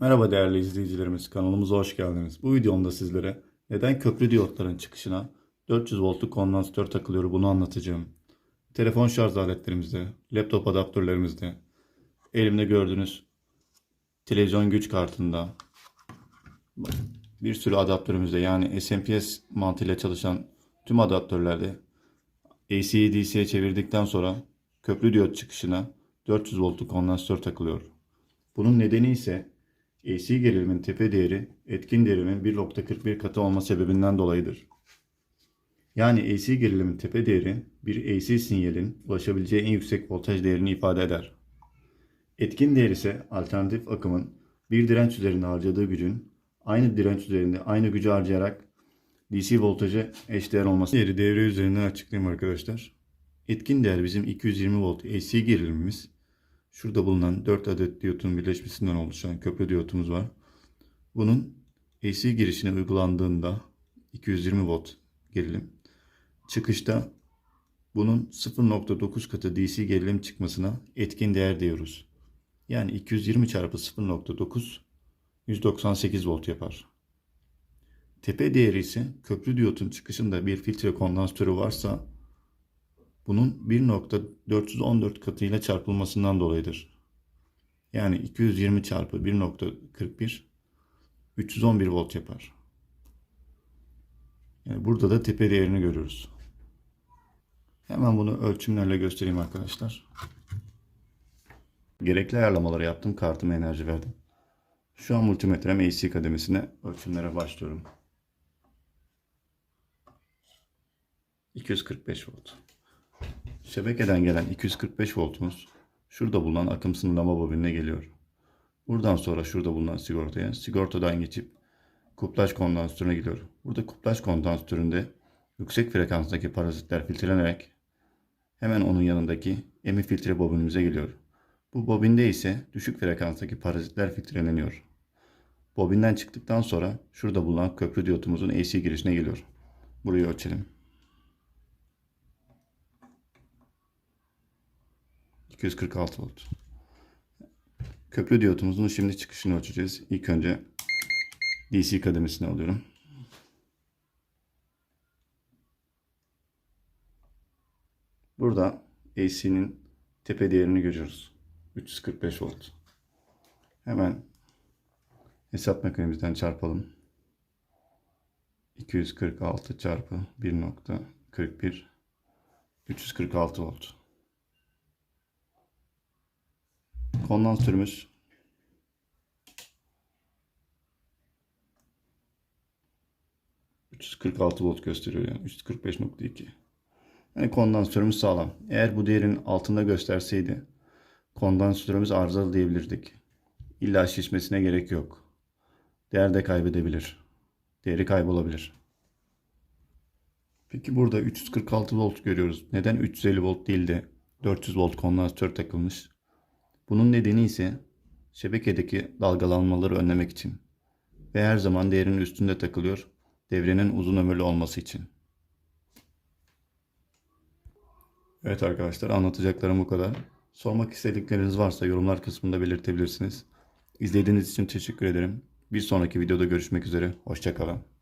Merhaba değerli izleyicilerimiz, kanalımıza hoş geldiniz. Bu videomda sizlere neden köprü diyotların çıkışına 400 voltluk kondansatör takılıyor bunu anlatacağım. Telefon şarj aletlerimizde, laptop adaptörlerimizde, elimde gördüğünüz televizyon güç kartında, bir sürü adaptörümüzde yani SMPS mantığıyla çalışan tüm adaptörlerde AC'yi DC'ye çevirdikten sonra köprü diyot çıkışına 400 voltluk kondansatör takılıyor. Bunun nedeni ise AC gerilimin tepe değeri etkin değerimin 1.41 katı olma sebebinden dolayıdır. Yani AC gerilimin tepe değeri bir AC sinyalin ulaşabileceği en yüksek voltaj değerini ifade eder. Etkin değer ise alternatif akımın bir direnç üzerinde harcadığı gücün aynı direnç üzerinde aynı gücü harcayarak DC voltaja eşdeğer olması. Değeri devre üzerinden açıklayayım arkadaşlar. Etkin değer bizim 220 volt AC gerilimimiz. Şurada bulunan 4 adet diyotun birleşmesinden oluşan köprü diyotumuz var. Bunun AC girişine uygulandığında 220 volt gerilim. Çıkışta bunun 0.9 katı DC gerilim çıkmasına etkin değer diyoruz. Yani 220 çarpı 0.9 198 volt yapar. Tepe değeri ise köprü diyotun çıkışında bir filtre kondansatörü varsa bunun 1.414 katıyla çarpılmasından dolayıdır. Yani 220 çarpı 1.41 311 volt yapar. Yani burada da tepe değerini görüyoruz. Hemen bunu ölçümlerle göstereyim arkadaşlar. Gerekli ayarlamaları yaptım. Kartıma enerji verdim. Şu an multimetrem AC kademesine ölçümlere başlıyorum. 245 volt. Şebekeden gelen 245 voltumuz şurada bulunan akım sınırlama bobinine geliyor. Buradan sonra şurada bulunan sigortaya, sigortadan geçip kuplaj kondansatörüne gidiyor. Burada kuplaj kondansatöründe yüksek frekanstaki parazitler filtrelenerek hemen onun yanındaki emi filtre bobinimize geliyor. Bu bobinde ise düşük frekanstaki parazitler filtreleniyor. Bobinden çıktıktan sonra şurada bulunan köprü diyotumuzun AC girişine geliyor. Burayı ölçelim. 246 volt. Köprü diyotumuzun şimdi çıkışını ölçeceğiz. İlk önce DC kademesini alıyorum. Burada AC'nin tepe değerini görüyoruz. 345 volt. Hemen hesap makinemizden çarpalım. 246 çarpı 1.41 346 volt. Kondansatörümüz ...346 volt gösteriyor yani 345.2. Yani kondansatörümüz sağlam. Eğer bu değerin altında gösterseydi... ...kondansatörümüz arızalı diyebilirdik. İlla şişmesine gerek yok. Değer de kaybedebilir. Değeri kaybolabilir. Peki burada 346 volt görüyoruz. Neden 350 volt değil de 400 volt kondansatör takılmış? Bunun nedeni ise şebekedeki dalgalanmaları önlemek için ve her zaman değerinin üstünde takılıyor devrenin uzun ömürlü olması için. Evet arkadaşlar anlatacaklarım bu kadar. Sormak istedikleriniz varsa yorumlar kısmında belirtebilirsiniz. İzlediğiniz için teşekkür ederim. Bir sonraki videoda görüşmek üzere. Hoşçakalın.